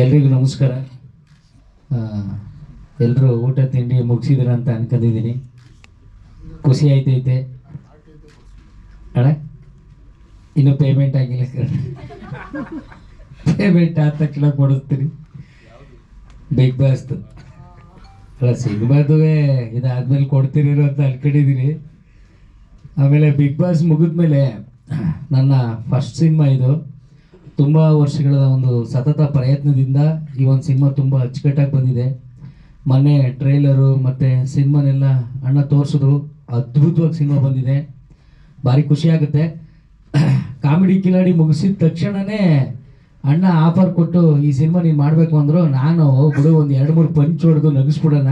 ಎಲ್ರಿಗೂ ನಮಸ್ಕಾರ. ಎಲ್ಲರೂ ಊಟ ತಿಂಡಿ ಮುಗಿಸಿದ್ರ ಅಂತ ಅನ್ಕೊಂಡಿದ್ದೀನಿ. ಖುಷಿ ಆಯ್ತೈತೆ. ಅಣ್ಣ, ಇನ್ನು ಪೇಮೆಂಟ್ ಆಗಿಲ್ಲ. ಪೇಮೆಂಟ್ ಆದ ತಕ್ಷಣ ಕೊಡಿಸ್ತೀನಿ. ಬಿಗ್ ಬಾಸ್ದು ಅಲ್ಲ ಸಿಗ್ಬಾರ್ದುವೆ ಇದಾದ್ಮೇಲೆ ಕೊಡ್ತೀರಿರೋ ಅಂತ ಅನ್ಕೊಂಡಿದ್ದೀನಿ. ಆಮೇಲೆ ಬಿಗ್ ಬಾಸ್ ಮುಗಿದ್ಮೇಲೆ, ನನ್ನ ಫಸ್ಟ್ ಸಿನಿಮಾ ಇದು. ತುಂಬ ವರ್ಷಗಳ ಒಂದು ಸತತ ಪ್ರಯತ್ನದಿಂದ ಈ ಒಂದು ಸಿನಿಮಾ ತುಂಬ ಅಚ್ಚುಕಟ್ಟಾಗಿ ಬಂದಿದೆ. ಮೊನ್ನೆ ಟ್ರೈಲರು ಮತ್ತು ಸಿನಿಮಾನೆಲ್ಲ ಅಣ್ಣ ತೋರಿಸಿದ್ರು. ಅದ್ಭುತವಾಗಿ ಸಿನಿಮಾ ಬಂದಿದೆ. ಭಾರಿ ಖುಷಿ ಆಗುತ್ತೆ. ಕಾಮಿಡಿ ಕಿಲಾಡಿ ಮುಗಿಸಿದ ತಕ್ಷಣವೇ ಅಣ್ಣ ಆಫರ್ ಕೊಟ್ಟು ಈ ಸಿನಿಮಾ ನೀನು ಮಾಡಬೇಕು ಅಂದರು ನಾನು ಬಿಡು, ಒಂದು ಎರಡು ಮೂರು ಪಂಚ್ ಹೊಡೆದು ನಗಿಸ್ಬಿಡೋಣ.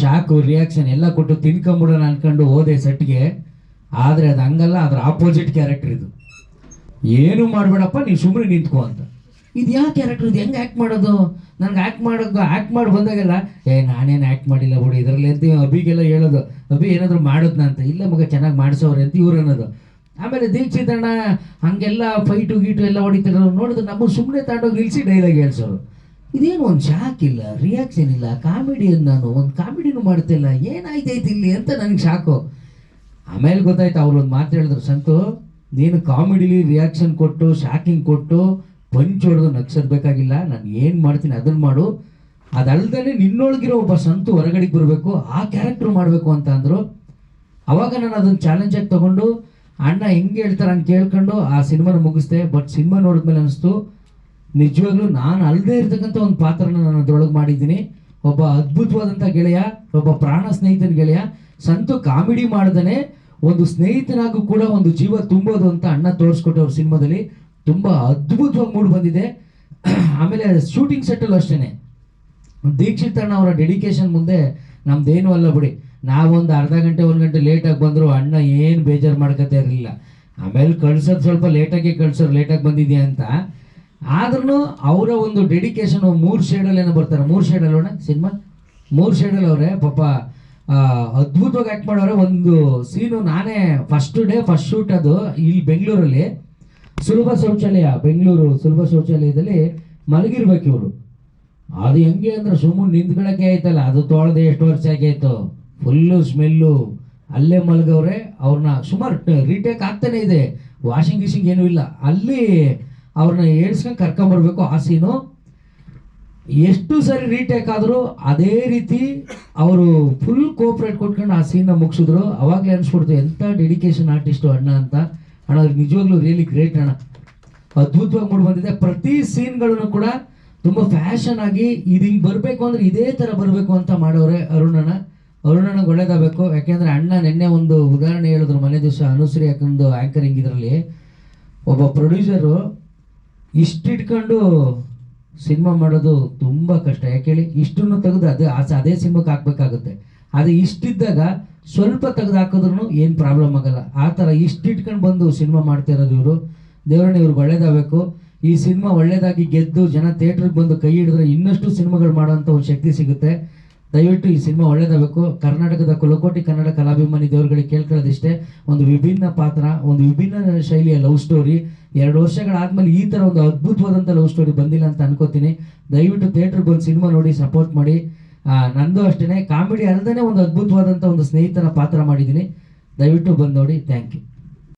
ಶಾಕು ರಿಯಾಕ್ಷನ್ ಎಲ್ಲ ಕೊಟ್ಟು ತಿನ್ಕೊಂಬಿಡೋಣ ಅಂದ್ಕೊಂಡು ಹೋದೆ ಸೆಟ್ಗೆ. ಆದರೆ ಅದು ಹಂಗಲ್ಲ, ಅದರ ಆಪೋಸಿಟ್ ಕ್ಯಾರೆಕ್ಟರ್ ಇದು. ಏನು ಮಾಡಬೇಡಪ್ಪ ನೀನು ಸುಮ್ಮನೆ ನಿಂತ್ಕೋ ಅಂತ. ಇದು ಯಾವ ಕ್ಯಾರೆಕ್ಟರ್ ಇದು? ಹೆಂಗೆ ಆ್ಯಕ್ಟ್ ಮಾಡೋದು? ನನಗೆ ಆ್ಯಕ್ಟ್ ಮಾಡೋದು ಆ್ಯಕ್ಟ್ ಮಾಡಿ ಬಂದಾಗೆಲ್ಲ, ಏ, ನಾನೇನು ಆ್ಯಕ್ಟ್ ಮಾಡಿಲ್ಲ ಬಿಡಿ, ಇದರಲ್ಲಿ ಅಂತ ಅಭಿಗೆಲ್ಲ ಹೇಳೋದು. ಅಭಿ ಏನಾದರೂ ಮಾಡೋದ್ನ ಅಂತ. ಇಲ್ಲ ಮಗ, ಚೆನ್ನಾಗಿ ಮಾಡಿಸೋರೆ ಅಂತ ಇವ್ರು ಅನ್ನೋದು. ಆಮೇಲೆ ದೀಕ್ಷಿತ್ ಅಣ್ಣ ಹಂಗೆಲ್ಲ ಫೈಟು ಗೀಟು ಎಲ್ಲ ಹೊಡಿತಾರೆ ನೋಡಿದ್ರೆ ನಮ್ಮ ಸುಮ್ಮನೆ ತಗೊಂಡೋಗಿ ನಿಲ್ಲಿಸಿ ಡೈಲಾಗ್ ಹೇಳ್ಸೋರು. ಇದೇನು ಒಂದು ಶಾಕ್ ಇಲ್ಲ? ರಿಯಾಕ್ಷನ್ ಇಲ್ಲ? ಕಾಮಿಡಿಯನ್ ನಾನು? ಒಂದು ಕಾಮಿಡಿನೂ ಮಾಡ್ತಿಲ್ಲ ಏನಾಯ್ತೈತಿ ಇಲ್ಲಿ? ಅಂತ ನನಗೆ ಶಾಕು ಆಮೇಲೆ ಗೊತ್ತಾಯ್ತು, ಅವ್ರು ಒಂದು ಮಾತು ಹೇಳಿದ್ರು, ಸಂತು ನೀನು ಕಾಮಿಡಿಲಿ ರಿಯಾಕ್ಷನ್ ಕೊಟ್ಟು ಶಾಕಿಂಗ್ ಕೊಟ್ಟು ಪಂಚ್ ಹೊಡೆದು ನಗ್ಸೋದ್ ಬೇಕಾಗಿಲ್ಲ. ನಾನು ಏನು ಮಾಡ್ತೀನಿ ಅದನ್ನು ಮಾಡು. ಅದಲ್ದೇ ನಿನ್ನೊಳಗಿರೋ ಒಬ್ಬ ಸಂತು ಹೊರಗಡೆಗೆ ಬರಬೇಕು, ಆ ಕ್ಯಾರೆಕ್ಟರ್ ಮಾಡಬೇಕು ಅಂತ ಅಂದರು. ಅವಾಗ ನಾನು ಅದನ್ನು ಚಾಲೆಂಜಾಗಿ ತೊಗೊಂಡು, ಅಣ್ಣ ಹೆಂಗೆ ಹೇಳ್ತಾರೆ ಅಂತ ಕೇಳ್ಕೊಂಡು ಆ ಸಿನಿಮಾನ ಮುಗಿಸ್ದೆ. ಬಟ್ ಸಿನಿಮಾ ನೋಡಿದ್ಮೇಲೆ ಅನಿಸ್ತು, ನಿಜವಾಗ್ಲೂ ನಾನು ಅಲ್ಲದೆ ಇರ್ತಕ್ಕಂಥ ಒಂದು ಪಾತ್ರನ ನಾನು ಅದ್ರೊಳಗೆ ಮಾಡಿದ್ದೀನಿ. ಒಬ್ಬ ಅದ್ಭುತವಾದಂಥ ಗೆಳೆಯ, ಒಬ್ಬ ಪ್ರಾಣ ಸ್ನೇಹಿತನ ಗೆಳೆಯ. ಸಂತು ಕಾಮಿಡಿ ಮಾಡ್ದೇ ಒಂದು ಸ್ನೇಹಿತನಾಗೂ ಕೂಡ ಒಂದು ಜೀವ ತುಂಬೋದು ಅಂತ ಅಣ್ಣ ತೋರಿಸ್ಕೊಟ್ಟವ್ರ ಸಿನಿಮಾದಲ್ಲಿ. ತುಂಬ ಅದ್ಭುತವಾಗಿ ಮೂಡ್ ಬಂದಿದೆ. ಆಮೇಲೆ ಶೂಟಿಂಗ್ ಸೆಟ್ಟಲ್ಲೂ ಅಷ್ಟೇ ದೀಕ್ಷಿತ್ ಅಣ್ಣ ಅವರ ಡೆಡಿಕೇಶನ್ ಮುಂದೆ ನಮ್ದೇನು ಅಲ್ಲ ಬಿಡಿ. ನಾವೊಂದು ಅರ್ಧ ಗಂಟೆ, ಒಂದು ಗಂಟೆ ಲೇಟಾಗಿ ಬಂದರು ಅಣ್ಣ ಏನು ಬೇಜಾರು ಮಾಡ್ಕೊತಾ ಇರಲಿಲ್ಲ. ಆಮೇಲೆ ಕಳ್ಸೋದು ಸ್ವಲ್ಪ ಲೇಟಾಗಿ ಕಳ್ಸೋರು ಲೇಟಾಗಿ ಬಂದಿದ್ಯಾ ಅಂತ. ಆದ್ರೂ ಅವರ ಒಂದು ಡೆಡಿಕೇಶನ್ ಮೂರು ಶೇಡಲ್ಲಿ ಏನೋ ಬರ್ತಾರೆ. ಮೂರು ಶೇಡಲ್ ಅಣ್ಣ ಸಿನಿಮಾ? ಮೂರು ಶೇಡಲ್ಲಿ ಅವರೇ ಪಾಪ ಅದ್ಭುತವಾಗಿ ಆ್ಯಕ್ಟ್ ಮಾಡೋರೆ. ಒಂದು ಸೀನು ನಾನೇ ಫಸ್ಟ್ ಡೇ ಫಸ್ಟ್ ಶೂಟ್ ಅದು ಇಲ್ಲಿ ಬೆಂಗಳೂರಲ್ಲಿ. ಸುಲಭ ಶೌಚಾಲಯ, ಬೆಂಗಳೂರು ಸುಲಭ ಶೌಚಾಲಯದಲ್ಲಿ ಮಲಗಿರ್ಬೇಕು ಇವರು. ಅದು ಹೆಂಗೆ ಅಂದ್ರೆ ಸುಮ್ಮನೆ ನಿಂತ್ಕೊಳಕ್ಕೆ ಆಯ್ತಲ್ಲ, ಅದು ತೊಳೆದೆ ಎಷ್ಟು ವರ್ಷ ಆಗಾಯ್ತು. ಫುಲ್ಲು ಸ್ಮೆಲ್ಲು ಅಲ್ಲೇ ಮಲಗವ್ರೆ ಅವ್ರನ್ನ ಸುಮಾರು ರೀಟೇಕ್ ಆಗ್ತಾನೆ ಇದೆ. ವಾಷಿಂಗ್ ಗಿಶಿಂಗ್ ಏನೂ ಇಲ್ಲ. ಅಲ್ಲಿ ಅವ್ರನ್ನ ಏಳ್ಸ್ಕೊಂಡು ಕರ್ಕೊಂಬರ್ಬೇಕು ಆ ಸೀನು ಎಷ್ಟು ಸರಿ ರೀಟೇಕ್ ಆದರೂ ಅದೇ ರೀತಿ ಅವರು ಫುಲ್ ಕೋಪ್ರೇಟ್ ಕೊಟ್ಕೊಂಡು ಆ ಸೀನ್ನ ಮುಗಿಸಿದ್ರು. ಅವಾಗಲೇ ಅನ್ಸ್ಬಿಡ್ತು ಎಂಥ ಡೆಡಿಕೇಶನ್ ಆರ್ಟಿಸ್ಟು ಅಣ್ಣ ಅಂತ. ಅಣ್ಣ ಅವ್ರಿಗೆ ನಿಜವಾಗ್ಲೂ ರಿಯಲಿ ಗ್ರೇಟ್ ಅಣ್ಣ. ಅದ್ಭುತವಾಗಿ ಮೂಡಿ ಬಂದಿದೆ. ಪ್ರತಿ ಸೀನ್ಗಳನ್ನು ಕೂಡ ತುಂಬ ಫ್ಯಾಷನ್ ಆಗಿ ಇದು ಹಿಂಗೆ ಬರಬೇಕು ಅಂದ್ರೆ ಇದೇ ಥರ ಬರಬೇಕು ಅಂತ ಮಾಡೋರೆ ಅರುಣಣ್ಣ ಅರುಣಣ್ಣಗೆ ಒಳ್ಳೇದಾಗಬೇಕು. ಯಾಕೆಂದರೆ ಅಣ್ಣ ನಿನ್ನೆ ಒಂದು ಉದಾಹರಣೆ ಹೇಳಿದ್ರು ಮನೆ ದಿವಸ ಅನುಶ್ರೀ ಯಾಕಂದು ಆ್ಯಂಕರಿಂಗ್ ಇದರಲ್ಲಿ. ಒಬ್ಬ ಪ್ರೊಡ್ಯೂಸರು ಇಷ್ಟಿಟ್ಕೊಂಡು ಸಿನಿಮಾ ಮಾಡೋದು ತುಂಬ ಕಷ್ಟ. ಯಾಕೆ ಹೇಳಿ, ಇಷ್ಟನ್ನು ತೆಗೆದು ಅದೇ ಆಸೆ ಅದೇ ಸಿನಿಮಾಕ್ಕೆ ಹಾಕ್ಬೇಕಾಗುತ್ತೆ. ಅದು ಇಷ್ಟಿದ್ದಾಗ ಸ್ವಲ್ಪ ತೆಗೆದು ಹಾಕಿದ್ರು ಏನು ಪ್ರಾಬ್ಲಮ್ ಆಗಲ್ಲ. ಆ ಥರ ಇಷ್ಟಿಟ್ಕೊಂಡು ಬಂದು ಸಿನಿಮಾ ಮಾಡ್ತಾ ಇರೋದು ಇವರು. ದೇವರನ್ನ ಇವ್ರಿಗೆ ಒಳ್ಳೇದಾಗಬೇಕು. ಈ ಸಿನಿಮಾ ಒಳ್ಳೇದಾಗಿ ಗೆದ್ದು ಜನ ಥಿಯೇಟ್ರಿಗೆ ಬಂದು ಕೈ ಹಿಡಿದ್ರೆ ಇನ್ನಷ್ಟು ಸಿನಿಮಾಗಳು ಮಾಡೋಂಥ ಒಂದು ಶಕ್ತಿ ಸಿಗುತ್ತೆ. ದಯವಿಟ್ಟು ಈ ಸಿನಿಮಾ ಒಳ್ಳೇದಾಗಬೇಕು. ಕರ್ನಾಟಕದ ಕುಲಕೋಟಿ ಕನ್ನಡ ಕಲಾಭಿಮಾನಿ ದೇವರುಗಳಿಗೆ ಕೇಳ್ಕೊಳ್ಳೋದಿಷ್ಟೇ. ಒಂದು ವಿಭಿನ್ನ ಪಾತ್ರ, ಒಂದು ವಿಭಿನ್ನ ಶೈಲಿಯ ಲವ್ ಸ್ಟೋರಿ ಎರಡು ವರ್ಷಗಳಾದ್ಮೇಲೆ ಈ ಥರ ಒಂದು ಅದ್ಭುತವಾದಂಥ ಲವ್ ಸ್ಟೋರಿ ಬಂದಿಲ್ಲ ಅಂತ ಅನ್ಕೋತೀನಿ. ದಯವಿಟ್ಟು ಥಿಯೇಟ್ರಿಗೆ ಬಂದು ಸಿನಿಮಾ ನೋಡಿ ಸಪೋರ್ಟ್ ಮಾಡಿ. ನಂದು ಅಷ್ಟೇ ಕಾಮಿಡಿ ಅಲ್ಲದೇ ಒಂದು ಅದ್ಭುತವಾದಂಥ ಒಂದು ಸ್ನೇಹಿತನ ಪಾತ್ರ ಮಾಡಿದ್ದೀನಿ. ದಯವಿಟ್ಟು ಬಂದು ನೋಡಿ ಥ್ಯಾಂಕ್ ಯು